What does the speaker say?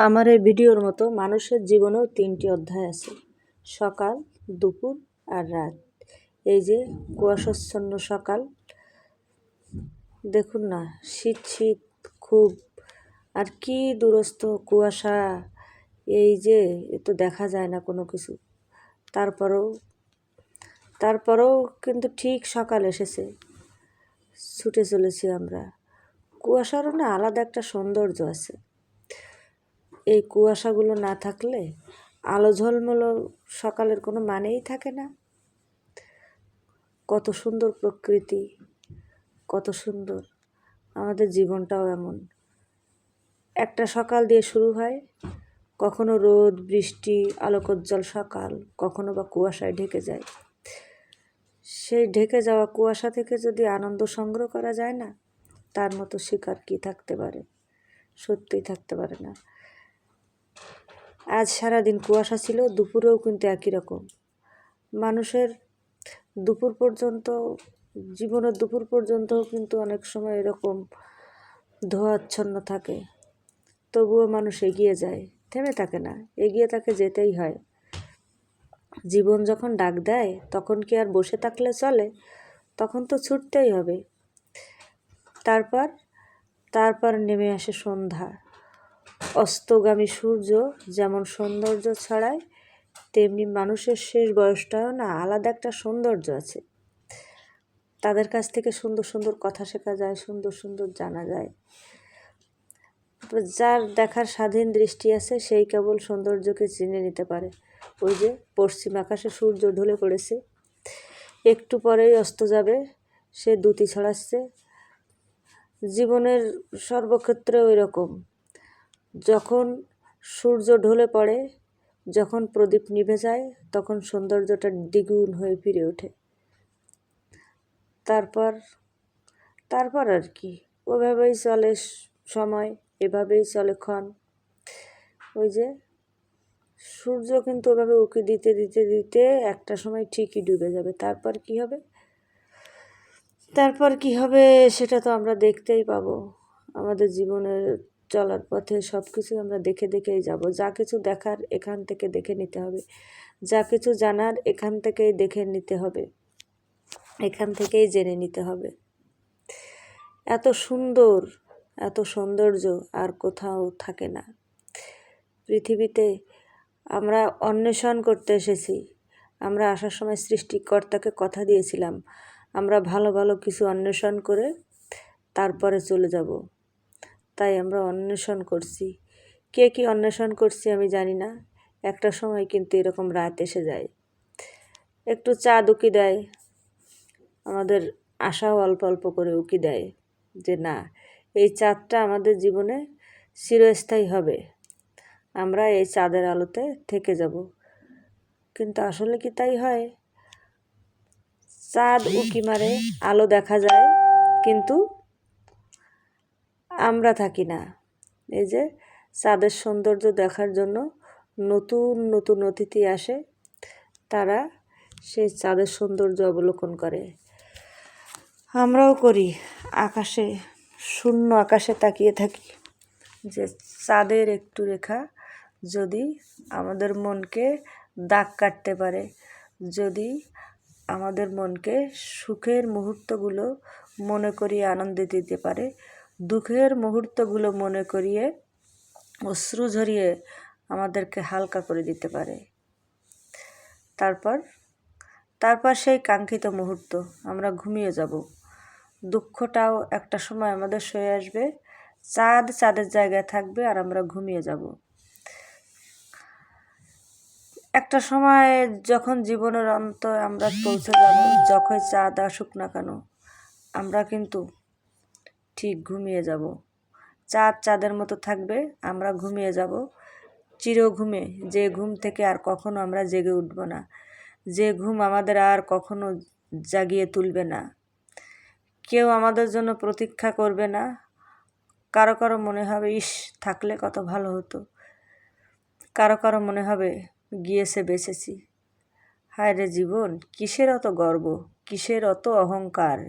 আমার এই ভিডিওর মতো মানুষের জীবনেও তিনটি অধ্যায় আছে। সকাল, দুপুর আর রাত। এই যে কুয়াশাচ্ছন্ন সকাল। দেখুন না, শীত শীত, খুব। আর কি দূরস্থ কুয়াশা। এই যে, এ তো দেখা যায় না কোনো কিছু। তারপরেও তারপরেও কিন্তু ঠিক সকাল এসেছে। ছুটে চলেছি আমরা। কুয়াশারও না আলাদা একটা সৌন্দর্য আছে। এই কুয়াশাগুলো না থাকলে আলো ঝলমলো সকালের কোনো মানেই থাকে না। কত সুন্দর প্রকৃতি, কত সুন্দর। আমাদের জীবনটাও এমন। একটা সকাল দিয়ে শুরু হয়, কখনো রোদ, বৃষ্টি, আলোকোজ্জ্বল সকাল, কখনো বা কুয়াশায় ঢেকে যায়। সেই ঢেকে যাওয়া কুয়াশা থেকে যদি আনন্দ সংগ্রহ করা যায় না, তার মতো শিকার কি থাকতে পারে? সত্যিই থাকতে পারে না। আজ সারাদিন কুয়াশা ছিল, দুপুরেও কিন্তু একই রকম। মানুষের দুপুর পর্যন্ত, জীবনের দুপুর পর্যন্তও কিন্তু অনেক সময় এরকম ধোয়াচ্ছন্ন থাকে। তবুও মানুষ এগিয়ে যায়, থেমে থাকে না, এগিয়ে তাকে যেতেই হয়। জীবন যখন ডাক দেয়, তখন কি আর বসে থাকলে চলে? তখন তো ছুটতেই হবে। তারপর তারপর নেমে আসে সন্ধ্যা। অস্তগামী সূর্য যেমন সৌন্দর্য ছড়ায়, তেমনি মানুষের শেষ বয়সটাও না আলাদা একটা সৌন্দর্য আছে। তাদের কাছ থেকে সুন্দর সুন্দর কথা শেখা যায়, সুন্দর সুন্দর জানা যায়। যার দেখার স্বাধীন দৃষ্টি আছে, সেই কেবল সৌন্দর্যকে চিনে নিতে পারে। ওই যে পশ্চিম আকাশে সূর্য ঢলে পড়েছে। একটু পরেই অস্ত যাবে, সে দুটি ছড়াচ্ছে। জীবনের সর্বক্ষেত্রে ওই রকম। যখন সূর্য ঢলে পড়ে, যখন প্রদীপ নিভে যায়, তখন সৌন্দর্যটা দ্বিগুণ হয়ে ফিরে ওঠে। তারপর তারপর আর কি? ওভাবেই চলে সময়, এভাবেই চলে ক্ষণ। ওই যে, সূর্য কিন্তু ওভাবে উঁকি দিতে দিতে দিতে একটা সময় ঠিকই ডুবে যাবে। তারপর কি হবে? তারপর কি হবে সেটা তো আমরা দেখতেই পাবো। আমাদের জীবনের চলার পথে সব কিছু আমরা দেখে দেখেই যাব। যা কিছু দেখার এখান থেকে দেখে নিতে হবে। যা কিছু জানার এখান থেকেই দেখে নিতে হবে। এখান থেকেই জেনে নিতে হবে। এত সুন্দর, এত সৌন্দর্য আর কোথাও থাকে না। পৃথিবীতে আমরা অন্বেষণ করতে এসেছি। আমরা আসার সময় সৃষ্টিকর্তাকে কথা দিয়েছিলাম। আমরা ভালো ভালো কিছু অন্বেষণ করে তারপরে চলে যাব। তাই আমরা অন্বেষণ করছি। কে কী অন্বেষণ করছি আমি জানি না। একটা সময় কিন্তু এরকম রাত এসে যায়। একটু চাঁদ উকি দেয়। আমাদের আশাও অল্প অল্প করে উকি দেয় যে না, এই চাঁদটা আমাদের জীবনে চিরস্থায়ী হবে। আমরা এই চাঁদের আলোতে থেকে যাব। কিন্তু আসলে কি তাই হয়? চাঁদ উকি মারে, আলো দেখা যায়, কিন্তু আমরা থাকি না। এই যে চাঁদের সৌন্দর্য দেখার জন্য নতুন নতুন অতিথি আসে, তারা সেই চাঁদের সৌন্দর্য অবলোকন করে। আমরাও করি, আকাশে, শূন্য আকাশে তাকিয়ে থাকি যে চাঁদের একটু রেখা যদি আমাদের মনকে দাগ কাটতে পারে, যদি আমাদের মনকে সুখের মুহূর্তগুলো মনে করিয়ে আনন্দ দিতে পারে দুঃখের মুহূর্তগুলো মনে করিয়ে অশ্রু ঝরিয়ে আমাদেরকে হালকা করে দিতে পারে। তারপর তারপর সেই কাঙ্ক্ষিত মুহূর্ত, আমরা ঘুমিয়ে যাব। দুঃখটাও একটা সময় আমাদের সয়ে আসবে, চাঁদ চাঁদের জায়গায় থাকবে আর আমরা ঘুমিয়ে যাব। একটা সময় যখন জীবনের অন্ত আমরা পৌঁছে যাব যখন চাঁদ আসুক না কেন, আমরা কিন্তু ঠিক ঘুমিয়ে যাব। চাঁদ চাঁদের মতো থাকবে, আমরা ঘুমিয়ে যাব। চির ঘুমে, যে ঘুম থেকে আর কখনো আমরা জেগে উঠব না। যে ঘুম আমাদের আর কখনো জাগিয়ে তুলবে না। কেউ আমাদের জন্য প্রতীক্ষা করবে না। কারও কারও মনে হবে, ইস, থাকলে কত ভালো হতো। কারও কারও মনে হবে গিয়েছে বেঁচেছি। হায় রে জীবন, কিসের অত গর্ব, কিসের অত অহংকার?